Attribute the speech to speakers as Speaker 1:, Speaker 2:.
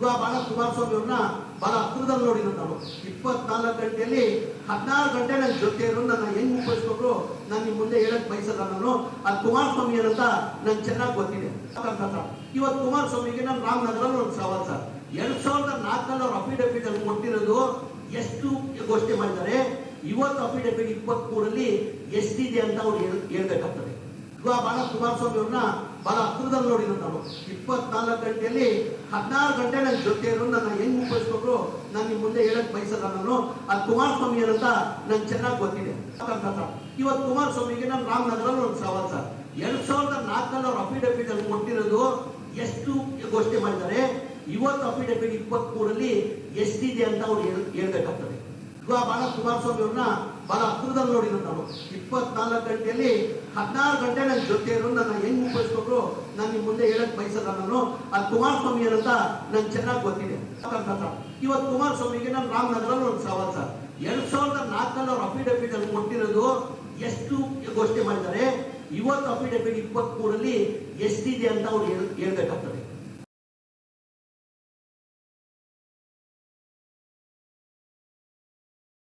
Speaker 1: ಬಹಳ ಕುಮಾರಸ್ವಾಮಿ ಅವ್ರನ್ನ ಬಹಳ ಹತ್ತಿರದಲ್ಲಿ ನೋಡಿರೋದು ನಾನು ಇಪ್ಪತ್ನಾಲ್ಕು ಗಂಟೆಯಲ್ಲಿ ಹದಿನಾರು ಗಂಟೆ ನನ್ನ ಜೊತೆ ಇರೋದು ನನ್ನ ಹೆಂಗ್ ಉಪಯೋಗಿಸ್ಕೊಂಡ್ರು ನಾನು ನಿಮ್ ಮುಂದೆ ಹೇಳಕ್ ಬಯಸಲ್ಲ ನಾನು. ಅದು ಕುಮಾರಸ್ವಾಮಿ ಏನಂತ ನಂಗೆ ಚೆನ್ನಾಗಿ ಗೊತ್ತಿದೆ. ಇವತ್ತು ಕುಮಾರಸ್ವಾಮಿಗೆ ನಮ್ಮ ರಾಮನಗರಲ್ಲಿ ಒಂದು ಸವಾಲ್ ಸರ್. ಎರಡ್ ಸಾವಿರದ ನಾಲ್ಕರಲ್ಲಿ ಅವ್ರು ಅಫಿಡವಿಟ್ ಅಲ್ಲಿ ಕೊಟ್ಟಿರೋದು ಎಷ್ಟು ಘೋಷಣೆ ಮಾಡಿದ್ದಾರೆ. ಇವತ್ತು ಅಫಿಡವಿಟ್ ಇಪ್ಪತ್ತ್ ಮೂರಲ್ಲಿ ಎಷ್ಟಿದೆ ಅಂತ ಅವ್ರು ಹೇಳ್- ಹೇಳ್ಬೇಕಾಗ್ತದೆ. ಇವಾಗ ಬಹಳ ಕುಮಾರಸ್ವಾಮಿ ಅವ್ರನ್ನ ಬಹಳ ಹತ್ತಿರದಲ್ಲಿ ನೋಡಿರೋದು ನಾನು ಇಪ್ಪತ್ನಾಲ್ಕು ಗಂಟೆಯಲ್ಲಿ ಹದಿನಾರು ಗಂಟೆ ನನ್ನ ಜೊತೆ ಇರೋ ನನ್ನ ಹೆಂಗ್ ಉಪಯೋಗಿಸ್ಕೊಂಡ್ರು ನಾನು ನಿಮ್ಮ ಮುಂದೆ ಹೇಳಕ್ ಬಯಸಲ್ಲ ನಾನು. ಅದು ಕುಮಾರಸ್ವಾಮಿ ಏನಂತ ನಂಗೆ ಚೆನ್ನಾಗಿ ಗೊತ್ತಿದೆ. ಇವತ್ತು ಕುಮಾರಸ್ವಾಮಿಗೆ ನಾನು ರಾಮನಗರಲ್ಲಿ ಒಂದು ಸವಾಲ್ ಸರ್. ಎರಡ್ ಸಾವಿರದ ನಾಲ್ಕಲ್ಲಿ ಅವ್ರು ಅಫಿಡವಿಟ್ ಅಲ್ಲಿ ಕೊಟ್ಟಿರೋದು ಎಷ್ಟು ಘೋಷಣೆ ಮಾಡಿದ್ದಾರೆ. ಇವತ್ತು ಅಫಿಡವಿಟ್ ಇಪ್ಪತ್ತ್ ಮೂರಲ್ಲಿ ಎಷ್ಟಿದೆ ಅಂತ ಅವ್ರು ಹೇಳ್- ಹೇಳ್ಬೇಕಾಗ್ತದೆ. ಇವಾಗ ಬಹಳ ಕುಮಾರಸ್ವಾಮಿ ಅವ್ರನ್ನ ಬಹಳ ಹತ್ತಿರದಲ್ಲಿ ನೋಡಿದ್ರು ನಾನು ಇಪ್ಪತ್ನಾಲ್ಕು ಗಂಟೆಯಲ್ಲಿ ಹದಿನಾರು ಗಂಟೆ ನನ್ನ ಜೊತೆ ಇರೋ ನನ್ನ ಹೆಂಗ್ ಉಪಯೋಗಿಸ್ಕೊಂಡ್ರು ನಾನು ನಿಮ್ಮ ಮುಂದೆ ಹೇಳಕ್ ಬಯಸಲ್ಲ ನಾನು. ಅದು ಕುಮಾರಸ್ವಾಮಿ ಏನಂತ ನಂಗೆ ಚೆನ್ನಾಗಿ ಗೊತ್ತಿದೆ. ಇವತ್ತು ಕುಮಾರಸ್ವಾಮಿಗೆ ನಮ್ಮ ರಾಮನಗರಲ್ಲಿ ಒಂದು ಸವಾಲ್ ಸರ್. ಎರಡ್ ಸಾವಿರದ ನಾಲ್ಕಲ್ಲಿ ಅವ್ರು ಅಫಿಡವಿಟ್ ಅಲ್ಲಿ ಕೊಟ್ಟಿರೋದು ಎಷ್ಟು ಘೋಷಣೆ ಮಾಡಿದ್ದಾರೆ. ಇವತ್ತು ಅಫಿಡವಿಟ್ ಇಪ್ಪತ್ಮೂರಲ್ಲಿ ಎಷ್ಟಿದೆ ಅಂತ ಅವ್ರು ಹೇಳ್- ಹೇಳ್ಬೇಕಾಗ್ತದೆ.